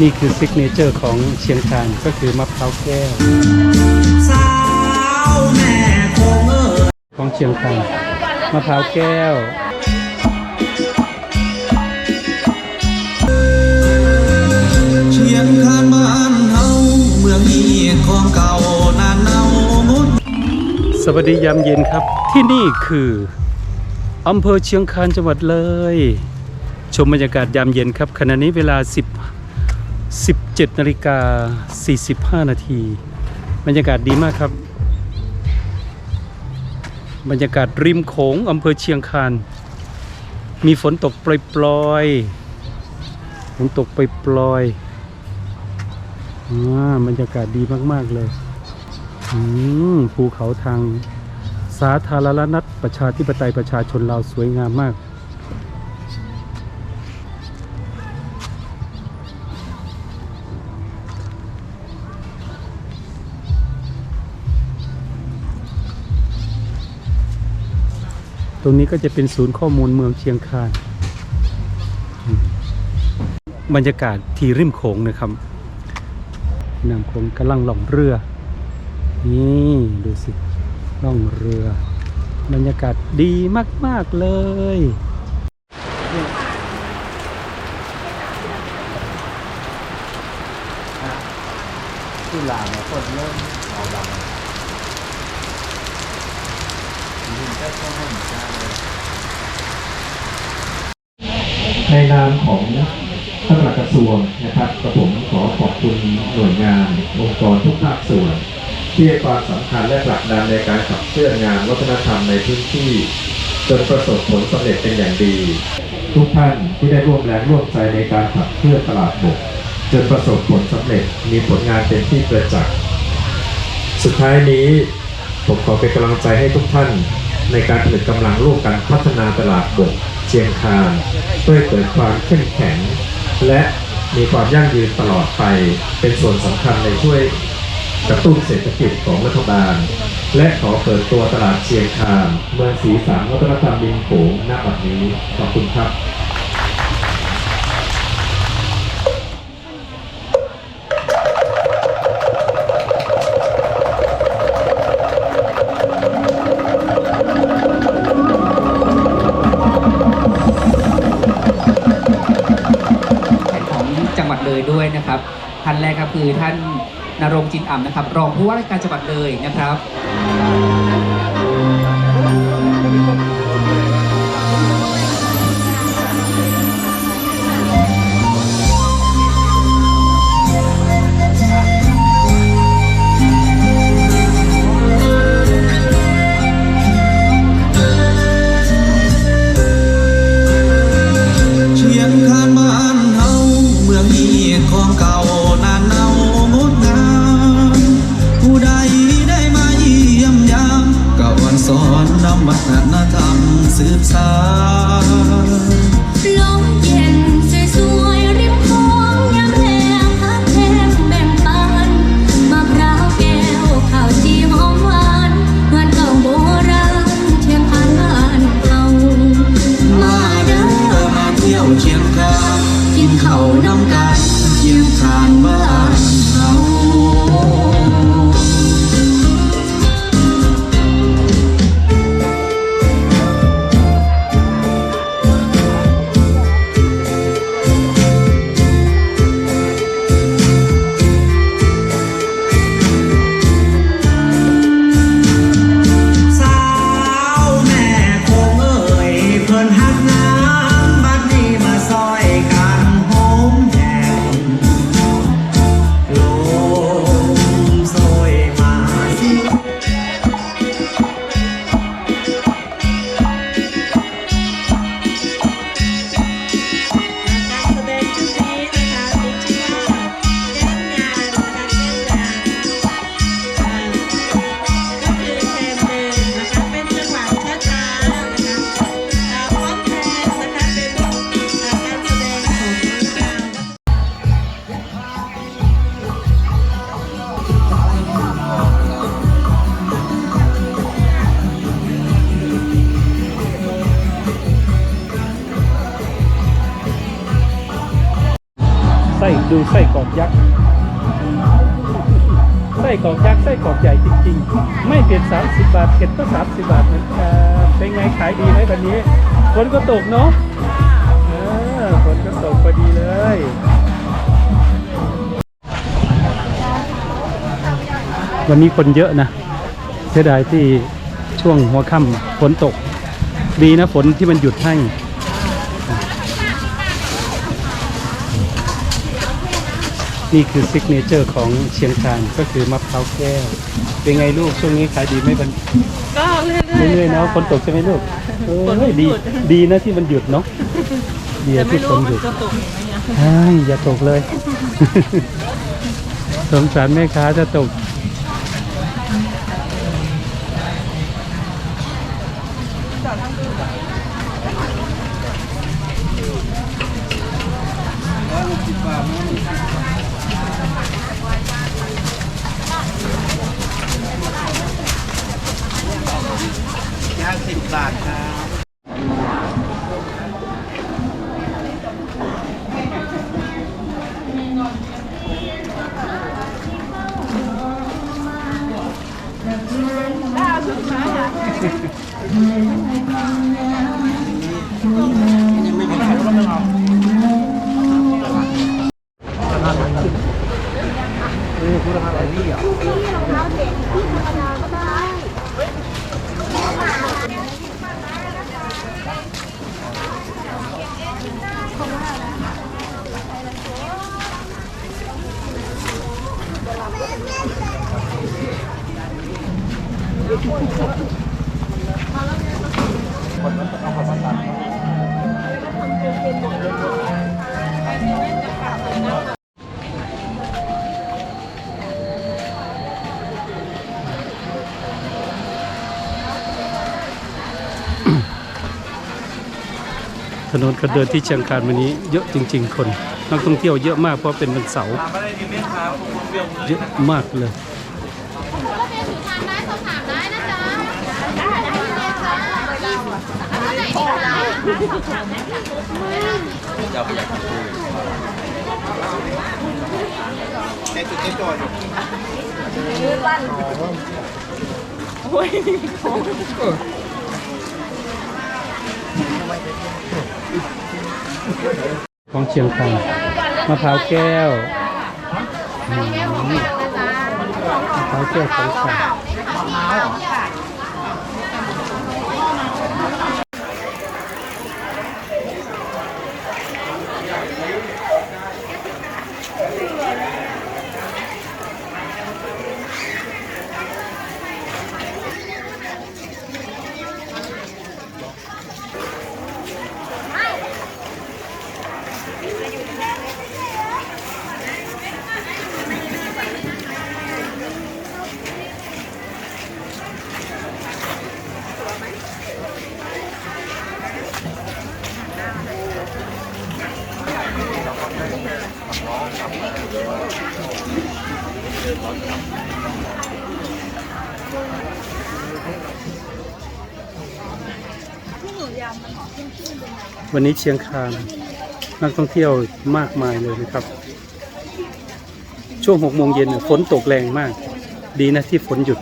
นี่คือซิกเนเจอร์ของเชียงคานก็คือมะพร้าวแก้วสาวแม่คงเอ่ยของเชียงคานมะพร้าวแก้วเชียงคานบ้านเฮาเมืองนี้ของเก่านานเน่างดสวัสดียามเย็นครับ ที่นี่คืออำเภอเชียงคานจังหวัดเลย ชมบรรยากาศยามเย็นครับขณะนี้เวลา10 17นาฬิกา45 นาที บรรยากาศดีมากครับ บรรยากาศริมโขงอำเภอเชียงคาน มีฝนตกปล่อยๆฝนตกปล่อยๆอ่าบรรยากาศดีมากๆเลยอืมภูเขาทางสาธารณรัฐประชาธิปไตยประชาชนลาวสวยงามมาก ตรงนี้ก็จะเป็นศูนย์ข้อมูลเมืองเชียงคาน บรรยากาศที่ริมโขงนะครับน้ำโขงกำลังล่องเรือ นี่ดูสิล่องเรือ บรรยากาศดีมาก ๆ เลยที่ลาวเนี่ยคนเริ่มเอาดังยิงก็ต้อง ในนามของท่านปลัดกระทรวงนะครับกระผมขอขอบคุณหน่วยงานองค์กรทุกภาคส่วน ที่ให้ความสำคัญและผลักดันในการขับเคลื่อนงานวัฒนธรรมในพื้นที่ จนประสบผลสำเร็จเป็นอย่างดี ทุกท่านที่ได้ร่วมแรงร่วมใจในการขับเคลื่อนตลาดบกจนประสบผลสำเร็จมีผลงานเป็นที่ประจักษ์สุดท้ายนี้ผมขอเป็นกำลังใจให้ทุกท่าน ในการผลิตกำลังร่วมกันพัฒนาตลาดบกเชียงคานเพื่อเกิดความเข้มแข็ง และมีความยั่งยืนตลอดไป เป็นส่วนสำคัญในช่วยกระตุ้นเศรษฐกิจของรัฐบาล และขอเปิดตัวตลาดเชียงคานเมืองสีสันวัฒนธรรมบินโขงณบัดนี้ขอบคุณครับานแรกครับคือท่านนรงจินอ่ำนะครับ รองผู้ว่าราชการจังหวัดเลยนะครับ อนนำวัฒนธรรมสืบสานลมเย็นสวยๆริมคลองยามแลงพักแทมแบ่งปันมะพร้าวแก้วข้าวจีหอมหวานเหมือนเก่าโบราณเชียงคานบ้านเฮามาเด้อมาเที่ยวเชียงคานกินข้าวนำกันเชียงคาน ดูไส้กรอกยักษ์ไส้กรอกยักษ์ไส้กรอกใหญ่จริงๆ ไม่เผ็ด30 บาทเผ็ดก็ 30 บาทเหมือนกันเป็นไงขายดีไหมวันนี้ฝนก็ตกเนาะฝนก็ตกพอดีเลยวันนี้คนเยอะนะเสียดายที่ช่วงหัวค่ำฝนตก ดีนะฝนที่มันหยุดให้ นี่คือซิกเนเจอร์ของเชียงคานก็คือมะพร้าวแก้ว เป็นไงลูกช่วงนี้ขายดีไหมมันก็เรื่อยๆเรื่อยๆเนาะฝนตกใช่ไหมลูกเออดีดีนะที่มันหยุดเนาะดีแต่ที่ไม่ฝรู้นว่าหมัยุนดจะตกอีกไหมเนี่ยใช่อย่าตกเลย สงสารแม่ค้าจะตก ย่าสิบบาทครับ คนนั้นต้องเอาภานษา ถนนคนเดินที่เชียงคานวันนี้เยอะจริง ๆ คนนักท่องเที่ยวเยอะมากเพราะเป็นวันเสาร์เยอะมากเลยในจุดเจ๊จอยอยู่ ของเชียงคานมะพร้าวแก้วอืมมะพร้าวแก้วของฝาก วันนี้เชียงคานนักท่องเที่ยวมากมายเลยนะครับ ช่วงหกโมงเย็นฝนตกแรงมาก ดีนะที่ฝนหยุด